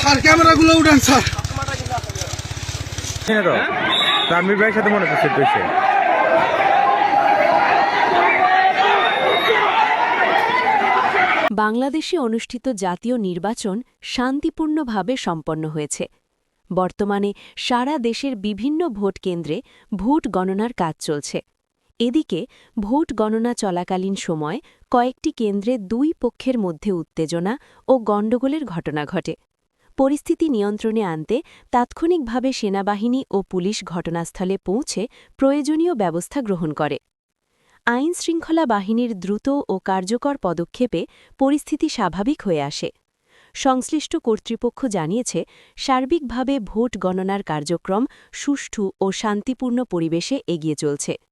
Sir ক্যামেরাগুলো উঠান sir. Tanvir ভাইয়ের সাথে মনে করছে বাংলাদেশে অনুষ্ঠিত জাতীয় নির্বাচন শান্তিপূর্ণভাবে সম্পন্ন হয়েছে। বর্তমানে সারা দেশের বিভিন্ন ভোট কেন্দ্রে ভোট গণনার কাজ চলছে। এদিকে, ভোট গণনা চলাকালীন সময় কয়েকটি কেন্দ্রে দুই পক্ষের মধ্যে উত্তেজনা ও গণ্ডগোলের ঘটনা ঘটে। পরিস্থিতি নিয়ন্ত্রণে আনতে তাৎক্ষণিকভাবে সেনাবাহিনী ও পুলিশ ঘটনাস্থলে পৌঁছে প্রয়োজনীয় ব্যবস্থা গ্রহণ করে। আইন শৃঙ্খলা বাহিনীর দ্রুত ও কার্যকর পদক্ষেপে পরিস্থিতি স্বাভাবিক হয়ে আসে। সংশ্লিষ্ট কর্তৃপক্ষ জানিয়েছে সার্বিকভাবে ভোট গণনার কার্যক্রম সুষ্ঠু ও শান্তিপূর্ণ পরিবেশে এগিয়ে চলছে।